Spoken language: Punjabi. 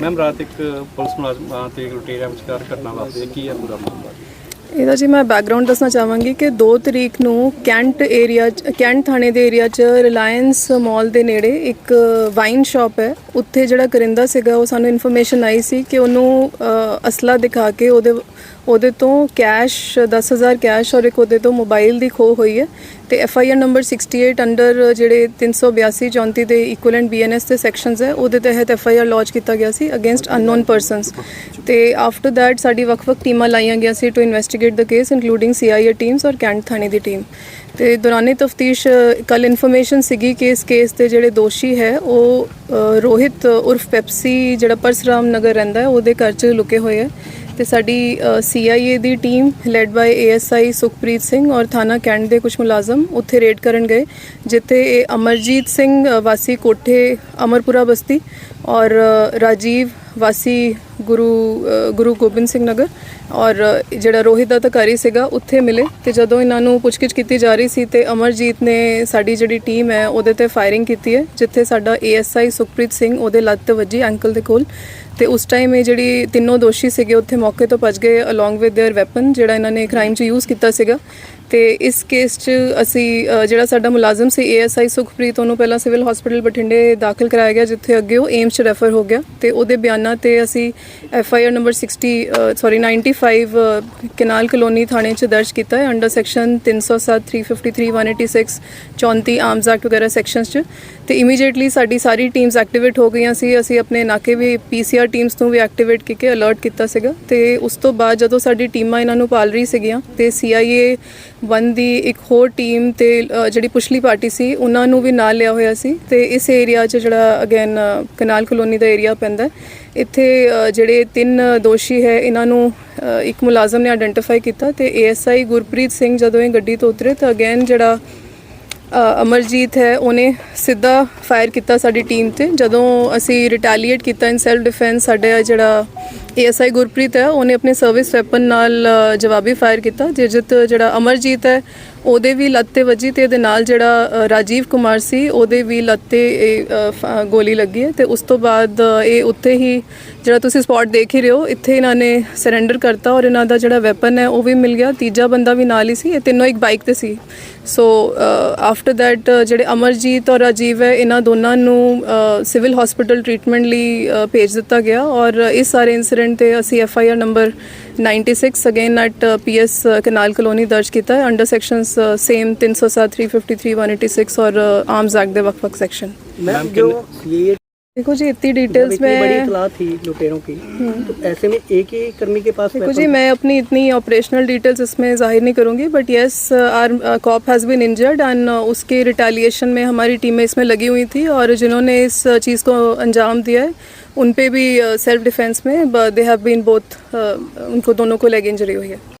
ਮੈਮ ਰਾਤ ਇੱਕ ਪੁਲਿਸ ਮੁਲਾਜ਼ਮ ਤੇ ਲੁਟੇਰਿਆਂ ਵਿਚਕਾਰ ਘਟਨਾ ਵਾਪਰੀ। ਕੀ ਹੈ ਪੂਰਾ ਮਾਮਲਾ? ਇਹਦਾ ਜੀ ਮੈਂ ਬੈਕਗ੍ਰਾਉਂਡ ਦੱਸਣਾ ਚਾਹਾਂਗੀ ਕਿ 2 ਤਰੀਕ ਨੂੰ ਕੈਂਟ ਏਰੀਆ 'ਚ- ਕੈਂਟ ਥਾਣੇ ਦੇ ਏਰੀਆ 'ਚ ਰਿਲਾਇੰਸ ਮਾਲ ਦੇ ਨੇੜੇ ਇੱਕ ਵਾਈਨ ਸ਼ਾਪ ਹੈ। ਉੱਥੇ ਜਿਹੜਾ ਕਰਿੰਦਾ ਸੀਗਾ, ਉਹ ਸਾਨੂੰ ਇਨਫੋਰਮੇਸ਼ਨ ਆਈ ਸੀ ਕਿ ਉਹਨੂੰ ਅਸਲਾ ਦਿਖਾ ਕੇ ਉਹਦੇ ਉਹਦੇ ਤੋਂ ਕੈਸ਼ 10000 ਕੈਸ਼ ਔਰ ਇੱਕ ਉਹਦੇ ਤੋਂ ਮੋਬਾਈਲ ਦੀ ਖੋ ਹੋਈ ਹੈ। ਤੇ F I R number 68 under ਜਿਹੜੇ 382 34 ਦੇ ਇਕੁਇਵਲੈਂਟ ਬੀਐਨਐਸ ਦੇ ਸੈਕਸ਼ਨਸ ਹੈ, ਉਹਦੇ ਤਹਿਤ ਐਫ ਆਈ ਆਰ ਲੌਂਚ ਕੀਤਾ ਗਿਆ ਸੀ ਅਗੇਂਸਟ ਅਨਨੋਨ ਪਰਸਨਸ ਤੇ ਆਫਟਰ ਦੈਟ ਸਾਡੀ ਵੱਖ-ਵੱਖ ਟੀਮਾਂ ਲਾਈਆਂ ਗਿਆ ਸੀ to investigate the case including CIA teams ਔਰ ਕੈਂਟ ਥਾਣੇ ਦੀ ਟੀਮ ਤੇ ਦੌਰਾਨੇ ਤਫਤੀਸ਼ ਕੱਲ ਇਨਫੋਰਮੇਸ਼ਨ ਸੀਗੀ ਕਿ ਇਸ ਕੇਸ ਦੇ ਜਿਹੜੇ ਦੋਸ਼ੀ ਹੈ, ਉਹ ਰੋਹਿਤ ਉਰਫ ਪੈਪਸੀ ਜਿਹੜਾ ਪਰਸਰਾਮ ਨਗਰ ਰਹਿੰਦਾ ਹੈ, ਉਹਦੇ ਘਰ 'ਚ ਲੁਕੇ ਹੋਏ ਹੈ। ਤੇ ਸਾਡੀ CIA the team led by ASI Sukhpreet Singh ਔਰ ਥਾਣਾ ਕੈਂਟ ਦੇ ਕੁਝ ਮੁਲਾਜ਼ਮ ਉੱਥੇ ਰੇਡ ਕਰਨ ਗਏ, ਜਿੱਥੇ ਇਹ ਅਮਰਜੀਤ ਸਿੰਘ ਵਾਸੀ ਕੋਠੇ ਅਮਰਪੁਰਾ ਬਸਤੀ ਔਰ ਰਾਜੀਵ ਵਾਸੀ ਗੁਰੂ ਅ, ਗੁਰੂ ਗੋਬਿੰਦ ਸਿੰਘ ਨਗਰ ਔਰ ਅ, ਜਿਹੜਾ ਰੋਹਿਤ ਦਾ ਅਧਿਕਾਰੀ ਸੀਗਾ ਉੱਥੇ ਮਿਲੇ ਤੇ ਜਦੋਂ ਇਹਨਾਂ ਨੂੰ ਪੁੱਛਗਿੱਛ ਕੀਤੀ ਜਾ ਰਹੀ ਸੀ ਤੇ ਅਮਰਜੀਤ ਨੇ ਸਾਡੀ ਜਿਹੜੀ ਟੀਮ ਹੈ ਉਹਦੇ ਤੇ ਫਾਇਰਿੰਗ ਕੀਤੀ ਹੈ ਜਿੱਥੇ ਸਾਡਾ ਏਐਸਆਈ ਸੁਖਪ੍ਰੀਤ ਸਿੰਘ ਉਹਦੇ ਲੱਤ ਤੇ ਵੱਜੀ ਐਂਕਲ ਦੇ ਕੋਲ ਤੇ ਉਸ ਟਾਈਮ ਇਹ ਜਿਹੜੀ ਤਿੰਨੋਂ ਦੋਸ਼ੀ ਸੀਗੇ ਉੱਥੇ ਮੌਕੇ ਤੋਂ ਭੱਜ ਗਏ ਅਲੋਂਗ ਵਿਦ देयर ਵੈਪਨ ਜਿਹੜਾ ਇਹਨਾਂ ਨੇ ਕ੍ਰਾਈਮ 'ਚ ਯੂਜ਼ ਕੀਤਾ ਸੀਗਾ ਤੇ ਇਸ ਕੇਸ 'ਚ ਅਸੀਂ ਅ, ਜਿਹੜਾ ਸਾਡਾ ਮੁਲਾਜ਼ਮ ਸੀ ਏਐਸਆਈ ਸੁਖਪ੍ਰੀਤ ਉਹਨੂੰ ਪਹਿਲਾਂ ਸਿਵਲ ਹਸਪੀਟਲ ਬਠਿੰਡੇ ਦਾਖਲ ਕਰਾਇਆ ਗਿਆ ਜਿੱਥੇ ਅੱਗੇ ਉਹ ਏਮਸ 'ਚ ਰੈਫਰ ਹੋ ਗਿਆ ਤੇ ਉਹਦੇ ਬਿਆਨਾਂ ਤੇ ਅਸੀਂ FIR number 60 sorry 95 uh, Canal Colony ਥਾਣੇ 'ਚ ਦਰਜ ਕੀਤਾ ਹੈ ਅੰਡਰ ਸੈਕਸ਼ਨ 307 353 186 34 ਆਰਮਸ ਐਕਟ ਵਗੈਰਾ ਸੈਕਸ਼ਨਸ 'ਚ ਤੇ ਇਮੀਡੀਏਟਲੀ ਸਾਡੀ ਸਾਰੀ ਟੀਮਸ ਐਕਟੀਵੇਟ ਹੋ ਗਈਆਂ ਸੀ। ਅਸੀਂ ਆਪਣੇ ਨਾਕੇ ਵੀ ਪੀਸੀਆਰ ਟੀਮਸ ਨੂੰ ਵੀ ਐਕਟੀਵੇਟ ਕਰਕੇ ਅਲਰਟ ਕੀਤਾ ਸੀਗਾ ਤੇ ਉਸ ਤੋਂ ਬਾਅਦ ਜਦੋਂ ਸਾਡੀ ਟੀਮਾਂ ਇਹਨਾਂ ਨੂੰ ਪਾਲ ਰਹੀ ਸੀਗੀਆਂ ਤੇ ਸੀਆਈਏ ਵਨ ਦੀ ਇੱਕ ਹੋਰ ਟੀਮ ਤੇ ਅ, ਜਿਹੜੀ ਪੁਛਲੀ ਪਾਰਟੀ ਸੀ ਉਹਨਾਂ ਨੂੰ ਵੀ ਨਾਲ ਲਿਆ ਹੋਇਆ ਸੀ। ਤੇ ਇਸ ਏਰੀਆ 'ਚ ਜਿਹੜਾ ਅਗੇਨ ਕਨਾਲ ਕਲੋਨੀ ਦਾ ਏਰੀਆ ਪੈਂਦਾ ਹੈ, ਇੱਥੇ ਅ, ਜਿਹੜੇ ਤਿੰਨ ਦੋਸ਼ੀ ਹੈ ਇਹਨਾਂ ਨੂੰ ਅ, ਇੱਕ ਮੁਲਾਜ਼ਮ ਨੇ ਆਇਡੈਂਟੀਫਾਈ ਕੀਤਾ ਤੇ ਏਐਸਆਈ ਗੁਰਪ੍ਰੀਤ ਸਿੰਘ ਜਦੋਂ ਇਹ ਗੱਡੀ ਤੋਂ ਉਤਰੇ ਤਾਂ ਅਗੇਨ ਜਿਹੜਾ ਅਮਰਜੀਤ ਹੈ ਉਹਨੇ ਸਿੱਧਾ ਫਾਇਰ ਕੀਤਾ ਸਾਡੀ ਟੀਮ ਤੇ। ਜਦੋਂ ਅਸੀਂ ਰਿਟੈਲੀਏਟ ਕੀਤਾ ਇਨ ਸੈਲਫ ਡਿਫੈਂਸ ਸਾਡੇ ਜਿਹੜਾ ਏਐਸਆਈ ਗੁਰਪ੍ਰੀਤ ਹੈ ਉਹਨੇ ਆਪਣੇ ਸਰਵਿਸ ਵੈਪਨ ਨਾਲ ਜਵਾਬੀ ਫਾਇਰ ਕੀਤਾ। ਜਿਜਤ ਜਿਹੜਾ ਅਮਰਜੀਤ ਹੈ ਉਹਦੇ ਵੀ ਲੱਤ ਤੇ ਵੱਜੀ ਤੇ ਇਹਦੇ ਨਾਲ ਜਿਹੜਾ ਰਾਜੀਵ ਕੁਮਾਰ ਸੀ ਉਹਦੇ ਵੀ ਲੱਤ ਤੇ ਇਹ, ਗੋਲੀ ਲੱਗੀ ਹੈ। ਤੇ ਉਸ ਤੋਂ ਬਾਅਦ ਇਹ ਉੱਥੇ ਹੀ ਜਿਹੜਾ ਤੁਸੀਂ ਸਪੌਟ ਦੇਖ ਹੀ ਰਹੇ ਹੋ ਇੱਥੇ ਇਹਨਾਂ ਨੇ ਸਰੈਂਡਰ ਕਰਤਾ ਔਰ ਇਹਨਾਂ ਦਾ ਜਿਹੜਾ ਵੈਪਨ ਹੈ ਉਹ ਵੀ ਮਿਲ ਗਿਆ। ਤੀਜਾ ਬੰਦਾ ਵੀ ਨਾਲ ਹੀ ਸੀ ਇਹ ਤਿੰਨੋਂ ਇੱਕ ਬਾਈਕ ਤੇ ਸੀ। ਸੋ ਆਫਟਰ ਦੈਟ ਜਿਹੜੇ ਅਮਰਜੀਤ ਔਰ ਰਾਜੀਵ ਹੈ ਇਹਨਾਂ ਦੋਨਾਂ ਨੂੰ ਸਿਵਲ ਹਸਪੀਟਲ ਟ੍ਰੀਟਮੈਂਟ ਲਈ ਅ, ਭੇਜ ਦਿੱਤਾ ਗਿਆ ਔਰ ਇਸ ਸਾਰੇ ਇਨਸੀਡੈਂਟ ਤੇ ਅਸੀਂ F I R number 96 again at PS canal colony ਦਰਜ ਕੀਤਾ ਹੈ ਅੰਡਰ ਸੈਕਸ਼ਨਸ ਸੇਮ 307 353 186 ਔਰ ਆਰਮਸ ਐਕਟ ਦੇ ਵੱਖ-ਵੱਖ ਸੈਕਸ਼ਨ मैम देखो जी इतनी मतलब डिटेल्स में थी लुटेरों की। हम्म। तो ऐसे में एक ही कर्मी के पास देखो जी मैं अपनी इतनी ऑपरेशनल डिटेल्स इसमें ज़ाहिर नहीं करूँगी but yes our cop has been injured and उसके रिटेलिएशन में हमारी टीमें इसमें लगी हुई थी और जिन्होंने इस uh, चीज़ को अंजाम दिया है उन पे भी uh, सेल्फ डिफेंस में दे हैव बीन बोथ उनको दोनों को लेग इंजरी हुई है।